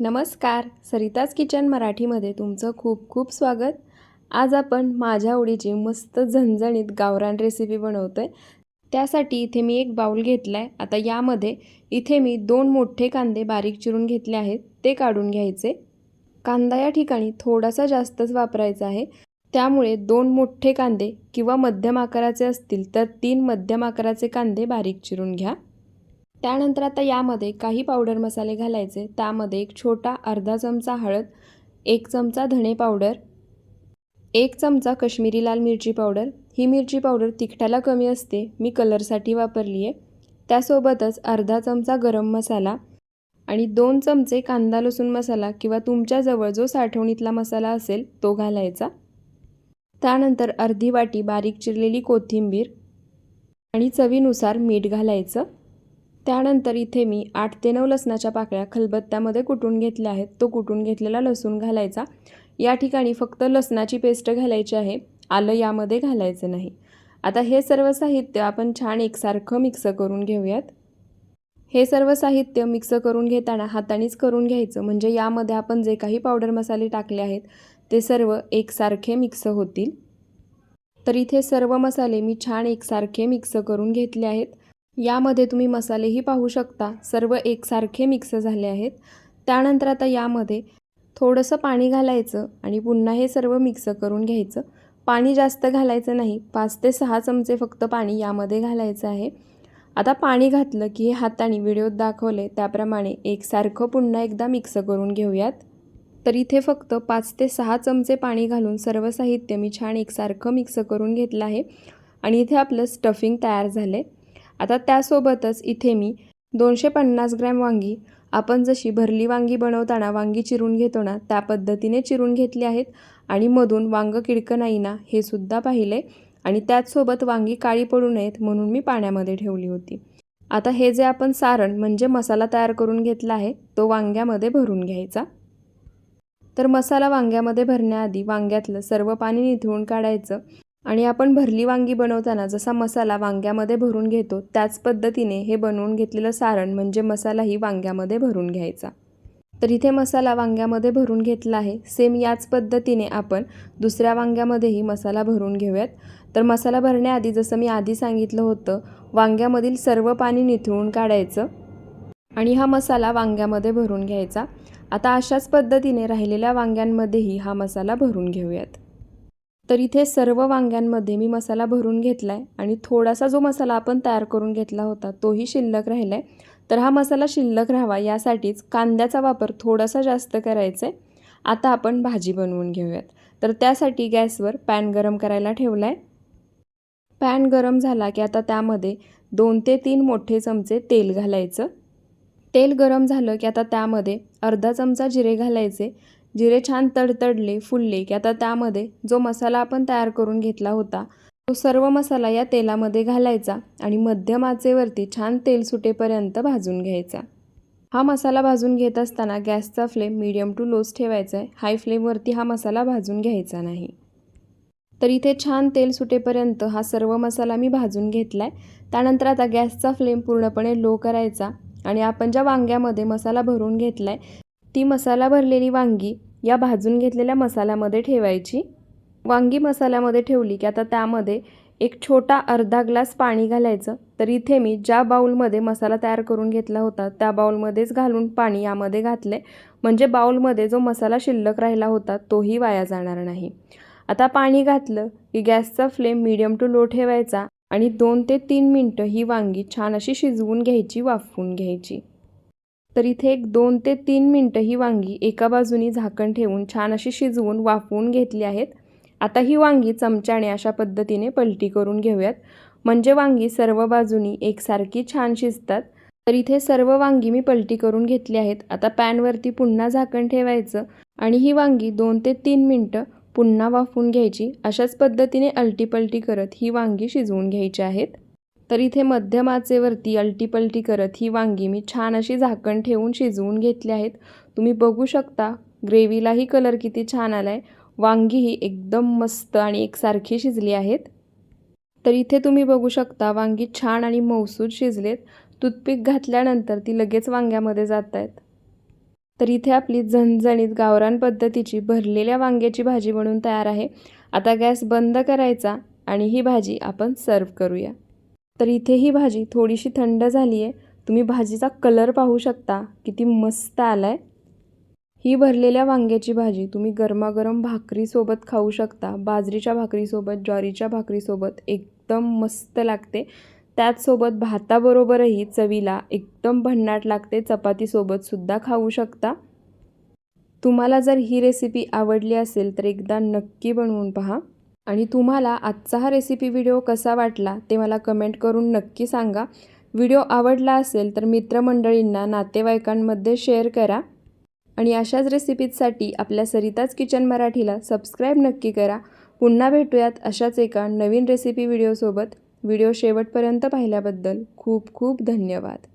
नमस्कार सरिताज किचन मराठीमध्ये तुमचं खूप खूप स्वागत. आज आपण माझ्या आवडीची मस्त झणझणीत गावरान रेसिपी बनवतो आहे त्यासाठी इथे मी एक बाऊल घेतला आहे आता यामध्ये इथे मी दोन मोठे कांदे बारीक चिरून घेतले आहेत. ते काढून घ्यायचे. कांदा या ठिकाणी थोडासा जास्तच वापरायचा आहे. त्यामुळे दोन मोठे कांदे किंवा मध्यम आकाराचे असतील तर तीन मध्यम आकाराचे कांदे बारीक चिरून घ्या. त्यानंतर आता यामध्ये काही पावडर मसाले घालायचे. त्यामध्ये एक छोटा अर्धा चमचा हळद एक चमचा धणे पावडर एक चमचा कश्मीरी लाल मिरची पावडर ही मिरची पावडर तिखटाला कमी असते. मी कलरसाठी वापरली आहे त्यासोबतच अर्धा चमचा गरम मसाला आणि दोन चमचे कांदा लसूण मसाला किंवा तुमच्याजवळ जो साठवणीतला मसाला असेल तो घालायचा. त्यानंतर अर्धी वाटी बारीक चिरलेली कोथिंबीर आणि चवीनुसार मीठ घालायचं. त्यानंतर इथे मी आठ ते नऊ लसणाच्या पाकळ्या खलबत्त्यामध्ये कुटून घेतल्या आहेत. तो कुटून घेतलेला लसूण घालायचा. या ठिकाणी फक्त लसणाची पेस्ट घालायची आहे. आलं यामध्ये घालायचं नाही. आता हे सर्व साहित्य आपण छान एकसारखं मिक्स करून घेऊयात. हे सर्व साहित्य मिक्स करून घेताना हातानेच करून घ्यायचं. म्हणजे यामध्ये आपण जे काही पावडर मसाले टाकले आहेत ते सर्व एकसारखे मिक्स होतील. तर इथे सर्व मसाले मी छान एकसारखे मिक्स करून घेतले आहेत. यामध्ये तुम्ही मसालेही पाहू शकता. सर्व एकसारखे मिक्स झाले आहेत. त्यानंतर आता यामध्ये थोडंसं पाणी घालायचं आणि पुन्हा हे सर्व मिक्स करून घ्यायचं. पाणी जास्त घालायचं नाही. पाच ते सहा चमचे फक्त पाणी यामध्ये घालायचं आहे. आता पाणी घातलं की हे हाताने व्हिडिओत दाखवले त्याप्रमाणे एकसारखं पुन्हा एकदा मिक्स करून घेऊयात. तर इथे फक्त पाच ते सहा चमचे पाणी घालून सर्व साहित्य मी छान एकसारखं मिक्स करून घेतलं आहे. आणि इथे आपलं स्टफिंग तयार झालं आहे आता त्यासोबतच इथे मी दोनशे पन्नास ग्रॅम वांगी आपण जशी भरली वांगी बनवताना वांगी चिरून घेतो ना त्या पद्धतीने चिरून घेतली आहेत आणि मधून वांगं किडकं नाही ना हे सुद्धा पाहिले आणि त्याचसोबत वांगी काळी पडू नयेत म्हणून मी पाण्यामध्ये ठेवली होती. आता हे जे आपण सारण म्हणजे मसाला तयार करून घेतला आहे तो वांग्यामध्ये भरून घ्यायचा. तर मसाला वांग्यामध्ये भरण्याआधी वांग्यातलं सर्व पाणी निथळून काढायचं. आणि आपण भरली वांगी बनवताना जसा मसाला वांग्यामध्ये भरून घेतो त्याच पद्धतीने हे बनवून घेतलेलं सारण म्हणजे मसालाही वांग्यामध्ये भरून घ्यायचा. तर इथे मसाला वांग्यामध्ये भरून घेतला आहे. सेम याच पद्धतीने आपण दुसऱ्या वांग्यामध्येही मसाला भरून घेऊयात. तर मसाला भरण्याआधी जसं मी आधी सांगितलं होतं वांग्यामधील सर्व पाणी निथळून काढायचं आणि हा मसाला वांग्यामध्ये भरून घ्यायचा. आता अशाच पद्धतीने राहिलेल्या वांग्यांमध्येही हा मसाला भरून घेऊयात. तर इथे सर्व वांग्यांमध्ये मी मसाला भरून घेतला आहे आणि थोडासा जो मसाला आपण तयार करून घेतला होता तोही शिल्लक राहिला आहे तर हा मसाला शिल्लक राहावा यासाठीच कांद्याचा वापर थोडासा जास्त करायचा आहे आता आपण भाजी बनवून घेऊयात. तर त्यासाठी गॅसवर पॅन गरम करायला ठेवला आहे पॅन गरम झाला की आता त्यामध्ये दोन ते तीन मोठे चमचे तेल घालायचं. तेल गरम झालं की आता त्यामध्ये अर्धा चमचा जिरे घालायचे. जिरे छान तडतडले फुलले की आता त्यामध्ये जो मसाला आपण तयार करून घेतला होता तो सर्व मसाला या तेलामध्ये घालायचा आणि मध्यम आचेवरती छान तेल सुटेपर्यंत भाजून घ्यायचा. हा मसाला भाजून घेत असताना गॅसचा फ्लेम मीडियम टू लोच ठेवायचा आहे. हाय फ्लेमवरती हा मसाला भाजून घ्यायचा नाही. तर इथे छान तेल सुटेपर्यंत हा सर्व मसाला मी भाजून घेतला आहे त्यानंतर आता गॅसचा फ्लेम पूर्णपणे लो करायचा आणि आपण ज्या वांग्यामध्ये मसाला भरून घेतला आहे ती मसाला भरलेली वांगी या भाजून घेतलेल्या मसाल्यामध्ये ठेवायची. वांगी मसाल्यामध्ये ठेवली की आता त्यामध्ये एक छोटा अर्धा ग्लास पाणी घालायचं. तर इथे मी ज्या बाऊलमध्ये मसाला तयार करून घेतला होता त्या बाऊलमध्येच घालून पाणी यामध्ये घातले म्हणजे बाऊलमध्ये जो मसाला शिल्लक राहिला होता तोही वाया जाणार नाही. आता पाणी घातलं की गॅसचा फ्लेम मिडियम टू लो ठेवायचा आणि दोन ते तीन मिनटं ही वांगी छान अशी शिजवून घ्यायची वाफवून घ्यायची. तर इथे एक दोन ते तीन मिनटं ही वांगी एका बाजूनी झाकण ठेवून छान अशी शिजवून वाफवून घेतली आहेत. आता ही वांगी चमच्याने अशा पद्धतीने पलटी करून घेऊयात. म्हणजे वांगी सर्व बाजूनी एकसारखी छान शिजतात. तर इथे सर्व वांगी मी पलटी करून घेतली आहेत. आता पॅनवरती पुन्हा झाकण ठेवायचं आणि ही वांगी दोन ते तीन मिनटं पुन्हा वाफवून घ्यायची. अशाच पद्धतीने अलटीपलटी करत ही वांगी शिजवून घ्यायची आहेत. तर इथे मध्यम आचेवरती अल्टीपल्टी करत ही वांगी मी छान अशी झाकण ठेवून शिजवून घेतली आहेत. तुम्ही बघू शकता ग्रेव्हीलाही कलर किती छान आला आहे वांगीही एकदम मस्त आणि एकसारखी शिजली आहेत. तर इथे तुम्ही बघू शकता वांगी छान आणि मौसूद शिजलेत. टूथपिक घातल्यानंतर ती लगेच वांग्यामध्ये जात आहेत तर इथे आपली झणझणीत गावरान पद्धतीची भरलेल्या वांग्याची भाजी म्हणून तयार आहे. आता गॅस बंद करायचा आणि ही भाजी आपण सर्व करूया. तर इथे ही भाजी थोडीशी थंड झाली आहे तुम्ही भाजीचा कलर पाहू शकता. किती मस्त आला आहे ही भरलेल्या वांग्याची भाजी तुम्ही गरमागरम भाकरीसोबत खाऊ शकता. बाजरीच्या भाकरीसोबत ज्वारीच्या भाकरीसोबत एकदम मस्त लागते. त्याचसोबत भाताबरोबरही चवीला एकदम भन्नाट लागते. चपातीसोबतसुद्धा खाऊ शकता. तुम्हाला जर ही रेसिपी आवडली असेल तर एकदा नक्की बनवून पहा. आणि तुम्हाला आजचा हा रेसिपी व्हिडिओ कसा वाटला ते मला कमेंट करून नक्की सांगा. व्हिडिओ आवडला असेल तर मित्रमंडळींना नातेवाईकांमध्ये शेअर करा. आणि अशाच रेसिपीजसाठी आपल्या सरिताच किचन मराठीला सबस्क्राईब नक्की करा. पुन्हा भेटूयात अशाच एका नवीन रेसिपी व्हिडिओसोबत व्हिडिओ शेवटपर्यंत पाहिल्याबद्दल खूप खूप धन्यवाद.